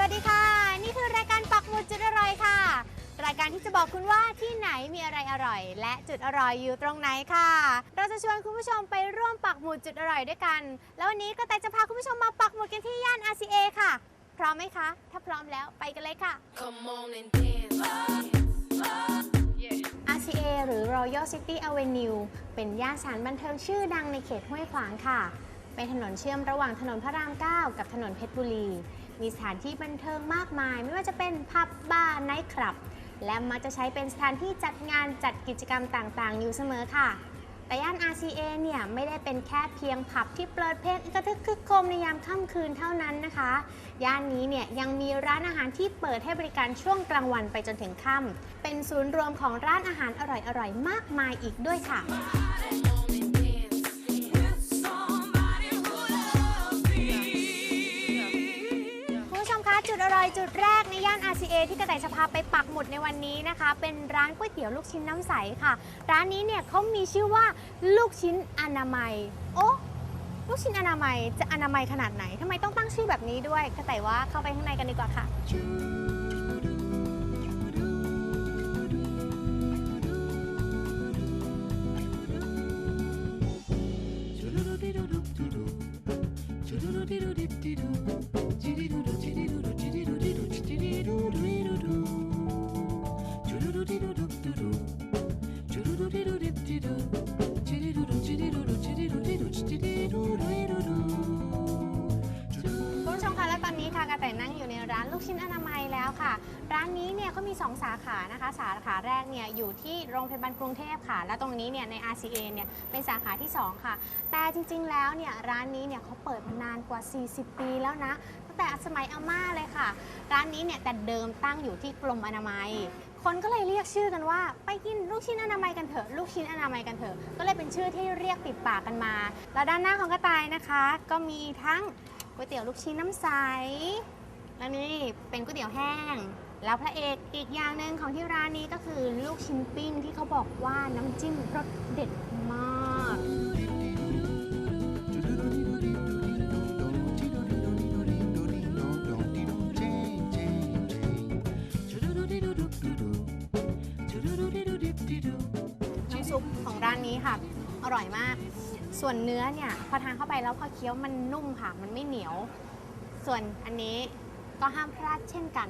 วัสดีค่ะ นี่คือรายการปักหมุดจุดอร่อยค่ะ รายการที่จะบอกคุณว่าที่ไหนมีอะไรอร่อย และจุดอร่อยอยู่ตรงไหนค่ะ เราจะชวนคุณผู้ชมไปร่วมปักหมุดจุดอร่อยด้วยกัน แล้ววันนี้ก็แต่จะพาคุณผู้ชมมาปักหมุดกันที่ย่าน RCA ค่ะ พร้อมไหมคะ ถ้าพร้อมแล้วไปกันเลยค่ะ RCA หรือ Royal City Avenue เป็นย่านสถานบันเทิงชื่อดังในเขตห้วยขวางค่ะ เป็นถนนเชื่อมระหว่างถนนพระราม 9 กับถนนเพชรบุรี มีสถานที่บันเทิงมากมาย ไม่ว่าจะเป็นผับบาร์ไนท์คลับ และมักจะใช้เป็นสถานที่จัดงานจัดกิจกรรมต่างๆ อยู่เสมอค่ะ แต่ย่าน RCA เนี่ยไม่ได้เป็นแค่เพียงผับที่เปิดเพลงกระทึกคึกโครมในยามค่ำคืนเท่านั้นนะคะ ย่านนี้เนี่ยยังมีร้านอาหารที่เปิดให้บริการช่วงกลางวันไปจนถึงค่ำเป็นศูนย์รวมของร้านอาหารอร่อยๆมากมายอีกด้วยค่ะ RCA ที่กระต่จะพาไปปักหมุดในวันนี้นะคะ เป็นร้านก๋วยเตี๋ยวลูกชิ้นน้ำใสค่ะ ร้านนี้เนี่ยเขามีชื่อว่าลูกชิ้นอนามัย โอ้ลูกชิ้นอนามัยจะอนามัยขนาดไหนทำไมต้องตั้งชื่อแบบนี้ด้วยกระต่ว่าเข้าไปข้างในกันดีกว่าค่ะคุณ กชิ้นอนามัยแล้วค่ะ ร้านนี้เนี่ยเขามี 2 สาขานะคะ สาขาแรกเนี่ยอยู่ที่โรงพยาบาลกรุงเทพค่ะ และตรงนี้เนี่ยใน RCA เนี่ยเป็นสาขาที่ 2 ค่ะ แต่จริงๆแล้วเนี่ยร้านนี้เนี่ยเขาเปิดมานานกว่า 40 ปีแล้วนะ ตั้งแต่สมัยอาม่าเลยค่ะ ร้านนี้เนี่ยแต่เดิมตั้งอยู่ที่กรมอนามัยคนก็เลยเรียกชื่อกันว่า ไปกินลูกชิ้นอนามัยกันเถอะลูกชิ้นอนามัยกันเถอะก็เลยเป็นชื่อที่เรียกติดปากกันมา แล้วด้านหน้าของกระต่ายนะคะ ก็มีทั้งก๋วยเตี๋ยวลูกชิ้นน้ำใส แล้วนี่เป็นก๋วยเตี๋ยวแห้ง แล้วพระเอกอีกอย่างหนึ่งของที่ร้านนี้ก็คือลูกชิ้นปิ้งที่เขาบอกว่าน้ำจิ้มรสเด็ดมากน้ำซุปของร้านนี้ค่ะ อร่อยมาก ส่วนเนื้อเนี่ย พอทานเข้าไปแล้วพอเคี้ยวมันนุ่มค่ะ มันไม่เหนียว ส่วนอันนี้ ก็ห้ามพลาดเช่นกัน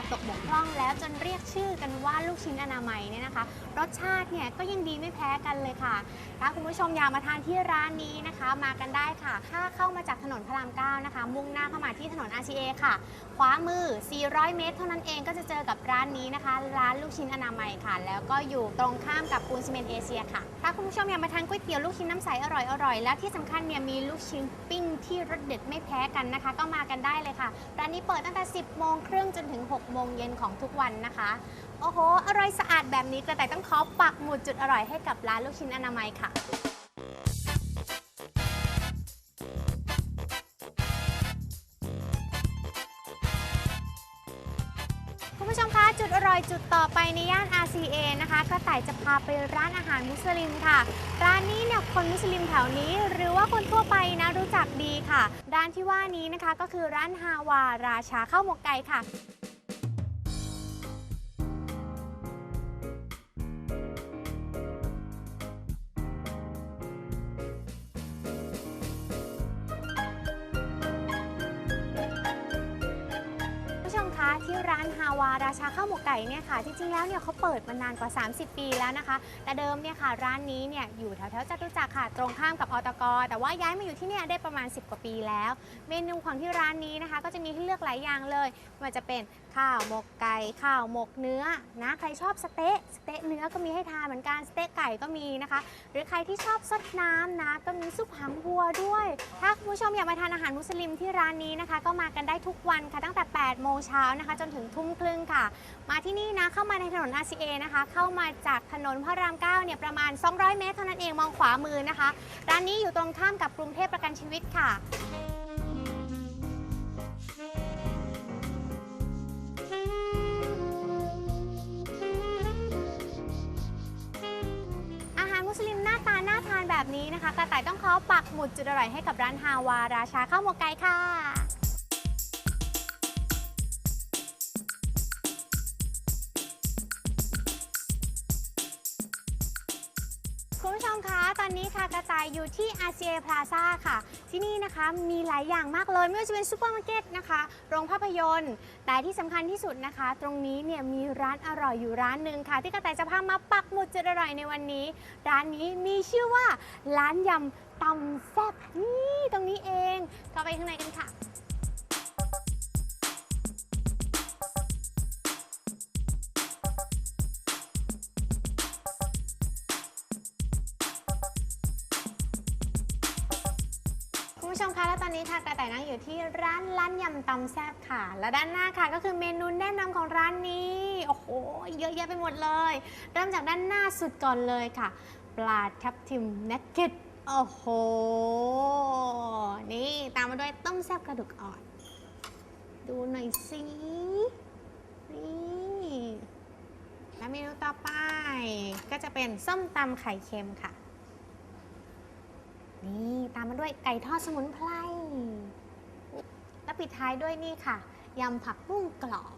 ขาดตกบกพร่องแล้วจนเรียกชื่อกันว่าลูกชิ้นอนามัยเนี่ยนะคะ รสชาติเนี่ยก็ยังดีไม่แพ้กันเลยค่ะ ถ้าคุณผู้ชมอยากมาทานที่ร้านนี้นะคะ มากันได้ค่ะ ถ้าเข้ามาจากถนนพระราม9นะคะ มุ่งหน้าเข้ามาที่ถนน RCA ค่ะ ขวามือ 400 เมตร เท่านั้นเองก็จะเจอกับร้านนี้นะคะ ร้านลูกชิ้นอนามัยค่ะ แล้วก็อยู่ตรงข้ามกับปูนซีเมนต์เอเชียค่ะ ถ้าคุณผู้ชมอยากมาทานก๋วยเตี๋ยวลูกชิ้นน้ำใสอร่อยๆ แล้วที่สำคัญเนี่ยมีลูกชิ้นปิ้งที่รสเด็ดไม่แพ้กันนะคะ ก็มากันได้เลยค่ะ ร้านนี้เปิดตั้งแต่ 10 โมงครึ่งจนถึง 6โมงเย็นของทุกวันนะคะ โอ้โห อร่อยสะอาดแบบนี้กระต่ายต้องขอปักหมุดจุดอร่อยให้กับร้านลูกชิ้นอนามัยค่ะคุณผู้ชมคะจุดอร่อยจุดต่อไปในย่าน RCA นะคะกระต่ายจะพาไปร้านอาหารมุสลิมค่ะ ร้านนี้เนี่ยคนมุสลิมแถวนี้ หรือว่าคนทั่วไปนะรู้จักดีค่ะ ร้านที่ว่านี้นะคะก็คือร้านฮาวาราชาข้าวหมกไก่ค่ะ ราชาข้าวหมกไก่เนี่ยค่ะ จริงๆแล้วเนี่ยเขาเปิดมานานกว่า 30 ปีแล้วนะคะ แต่เดิมเนี่ยค่ะร้านนี้เนี่ยอยู่แถวๆจตุจักรค่ะ ตรงข้ามกับอตก แต่ว่าย้ายมาอยู่ที่เนี่ยได้ประมาณ 10 กว่าปีแล้ว เมนูของที่ร้านนี้นะคะ ก็จะมีให้เลือกหลายอย่างเลยไม่ว่าจะเป็นข้าวหมกไก่ข้าวหมกเนื้อนะใครชอบสเต๊ะสเต๊ะเนื้อก็มีให้ทานเหมือนกันสเต๊ะไก่ก็มีนะคะ หรือใครที่ชอบซดน้ำนะก็มีซุปหางวัวด้วย ถ้าคุณผู้ชมอยากมาทานอาหารมุสลิมที่ร้านนี้นะคะ ก็มากันได้ทุกวันค่ะตั้งแต่ 8 โมงเช้านะคะ จนถึงทุ่มครึ่งค่ะมาที่นี่นะเข้ามาในถนน RCA นะคะ เข้ามาจากถนนพระราม9เนี่ยประมาณ 200 เมตรเท่านั้นเองมองขวามือนะคะ ร้านนี้อยู่ตรงข้ามกับกรุงเทพประกันชีวิตค่ะนี้นะคะกระต่ายต้องขอปักหมุดจุดอร่อยให้กับร้านฮาวาราชาข้าวหมกไก่ค่ะ อยู่ที่ RCA Plaza ค่ะ ที่นี่นะคะมีหลายอย่างมากเลยไม่ว่าจะเป็นซูเปอร์มาร์เก็ตนะคะโรงภาพยนตร์ แต่ที่สำคัญที่สุดนะคะ ตรงนี้เนี่ยมีร้านอร่อยอยู่ร้านหนึ่งค่ะ ที่กระต่ายจะพามาปักหมุดจุดอร่อยในวันนี้ ร้านนี้มีชื่อว่าร้านยำตำแซ่บนี่ตรงนี้เองเข้าไปข้างในกันค่ะ คุณผู้ชมคะและตอนนี้ค่ะกระต่ายนั่งอยู่ที่ร้านล้านยำตำแซ่บค่ะ และด้านหน้าค่ะก็คือเมนูแนะนำของร้านนี้โอ้โหเยอะแยะไปหมดเลย เริ่มจากด้านหน้าสุดก่อนเลยค่ะ ปลาทับทิมนักเก็ตโอ้โหนี่ตามมาด้วยต้มแซ่บกระดูกอ่อน ดูหน่อยสินี่และเมนูต่อไปก็จะเป็นส้มตำไข่เค็มค่ะ นี่ตามมาด้วยไก่ทอดสมุนไพรและปิดท้ายด้วยนี่ค่ะยำผักบุ้งกรอบ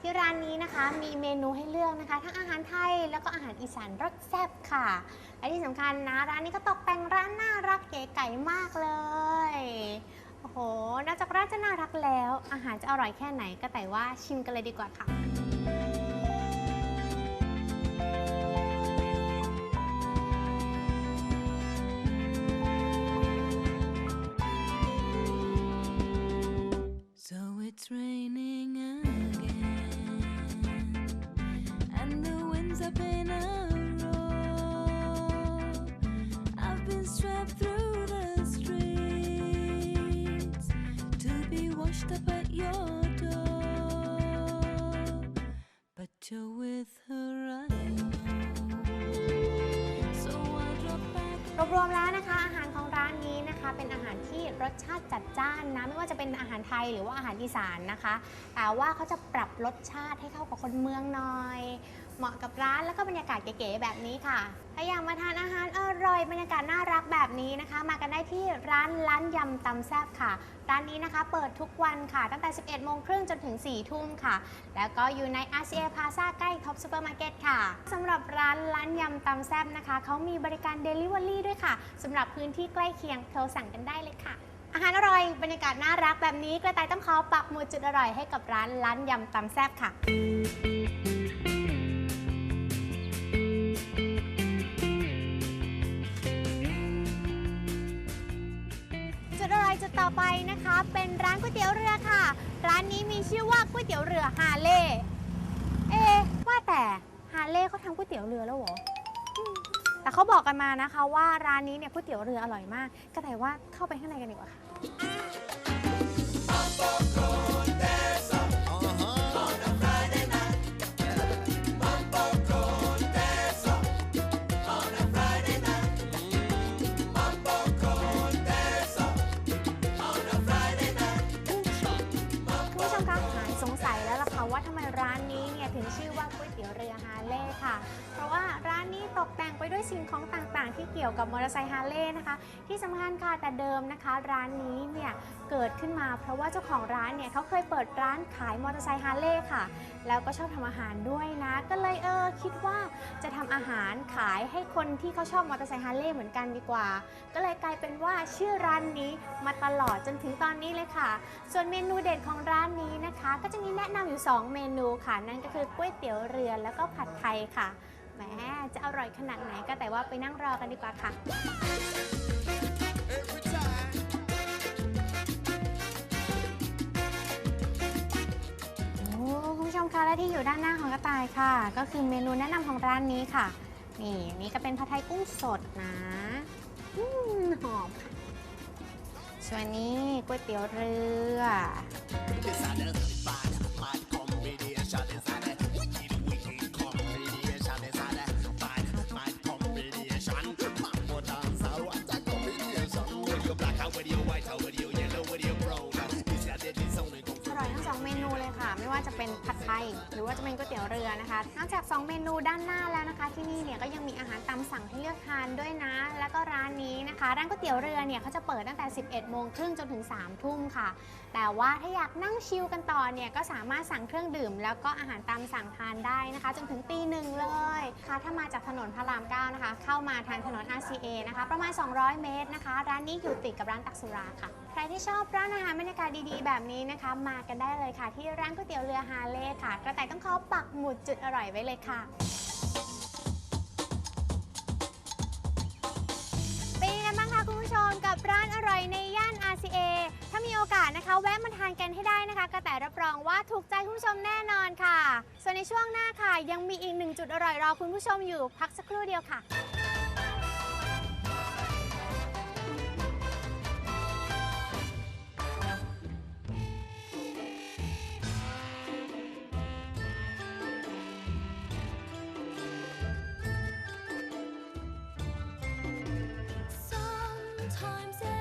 ที่ร้านนี้นะคะมีเมนูให้เลือกนะคะ ทั้งอาหารไทยแล้วก็อาหารอีสานรสแซ่บค่ะและที่สำคัญนะร้านนี้ก็ตกแต่งร้านน่ารักเก๋ไก่มากเลยโอ้โหนอกจากร้านจะน่ารักแล้ว อาหารจะอร่อยแค่ไหนก็แต่ว่าชิมกันเลยดีกว่าค่ะ picture with her right now. So I drop back. รวมๆแล้วนะคะ อาหารของร้านนี้นะคะ เป็นอาหารที่รสชาติจัดจ้านนะไม่ว่าจะเป็นอาหารไทยหรือว่าอาหารอีสานนะคะ แต่ว่าเขาจะปรับรสชาติให้เข้ากับคนเมืองหน่อย เหมาะกับร้านแล้วก็บรรยากาศเก๋ๆแบบนี้ค่ะ ถ้าอยากมาทานอาหารอร่อยบรรยากาศน่ารักแบบนี้นะคะ มากันได้ที่ร้านล้านยำตำแซบค่ะ ร้านนี้นะคะเปิดทุกวันค่ะ ตั้งแต่ 11 โมงครึ่งจนถึง 4 ทุ่มค่ะ แล้วก็อยู่ใน RCA Plaza ใกล้ท็อปซูเปอร์มาร์เก็ตค่ะสำหรับร้านร้านยำตำแซบนะคะเขามีบริการ Delivery ด้วยค่ะสำหรับพื้นที่ใกล้เคียงโทรสั่งกันได้เลยค่ะอาหารอร่อยบรรยากาศน่ารักแบบนี้กระต่ายต้องขอปักหมุดจุดอร่อยให้กับร้านร้านยำตำแซบค่ะ เป็นร้านก๋วยเตี๋ยวเรือค่ะ ร้านนี้มีชื่อว่าก๋วยเตี๋ยวเรือฮาเล่เอ๊ว่าแต่ฮาเล่เขาทำก๋วยเตี๋ยวเรือแล้วเหรอแต่เขาบอกกันมานะคะว่าร้านนี้เนี่ยก๋วยเตี๋ยวเรืออร่อยมาก ก็แต่ว่าเข้าไปข้างในกันดีกว่าค่ะ สิ่งของต่างๆ ที่เกี่ยวกับมอเตอร์ไซค์ฮาร์เล่นะคะ ที่สำคัญค่ะแต่เดิมนะคะ ร้านนี้เนี่ยเกิดขึ้นมาเพราะว่าเจ้าของร้านเนี่ยเขาเคยเปิดร้านขายมอเตอร์ไซค์ฮาร์เล่ค่ะ แล้วก็ชอบทำอาหารด้วยนะ ก็เลยเออคิดว่าจะทำอาหารขายให้คนที่เขาชอบมอเตอร์ไซค์ฮาร์เล่เหมือนกันดีกว่า ก็เลยกลายเป็นว่าชื่อร้านนี้มาตลอดจนถึงตอนนี้เลยค่ะ ส่วนเมนูเด็ดของร้านนี้นะคะ ก็จะมีแนะนำอยู่ 2 เมนูค่ะ นั่นก็คือก๋วยเตี๋ยวเรือแล้วก็ผัดไทยค่ะ แหมจะอร่อยขนาดไหนก็แต่ว่าไปนั่งรอกันดีกว่าค่ะ โอ้คุณผู้ชมคะและที่อยู่ด้านหน้าของกระต่ายค่ะ ก็คือเมนูแนะนำของร้านนี้ค่ะ นี่นี่ก็เป็นผัดไทยกุ้งสดนะอืมหอมค่ะส่วนนี้ก๋วยเตี๋ยวเรือ หรือว่าจะเป็นก๋วยเตี๋ยวเรือนะคะนอกจาก 2 เมนูด้านหน้าแล้วนะคะ ที่นี่เนี่ยก็ยังมีอาหารตามสั่งให้เลือกทานด้วยนะ แล้วก็ร้านนี้นะคะ ร้านก๋วยเตี๋ยวเรือเนี่ยเขาจะเปิดตั้งแต่ 11 โมงครึ่งจนถึง 3 ทุ่มค่ะ แต่ว่าถ้าอยากนั่งชิลกันต่อเนี่ยก็สามารถสั่งเครื่องดื่ม แล้วก็อาหารตามสั่งทานได้นะคะ จนถึงตีหนึ่งเลยค่ะถ้ามาจากถนนพระราม9นะคะ เข้ามาทางถนน RCA นะคะ ประมาณ 200 เมตรนะคะ ร้านนี้อยู่ติดกับร้านตักสุราค่ะ ใครที่ชอบร้านอาหารบรรยากาศดีๆ แบบนี้นะคะ มากันได้เลยค่ะ ที่ร้านก๋วยเตี๋ยวเรือฮาเล่ค่ะ กระต่ายต้องขอปักหมุดจุดอร่อยไว้เลยค่ะเป็นยังไงบ้างคะคุณผู้ชมกับร้านอร่อยในย่าน RCA ถ้ามีโอกาสนะคะ แวะมาทานกันให้ได้นะคะ กระแต่รับรองว่าถูกใจคุณผู้ชมแน่นอนค่ะ ส่วนในช่วงหน้าค่ะ ยังมีอีกหนึ่งจุดอร่อยรอคุณผู้ชมอยู่พักสักครู่เดียวค่ะ Sometimes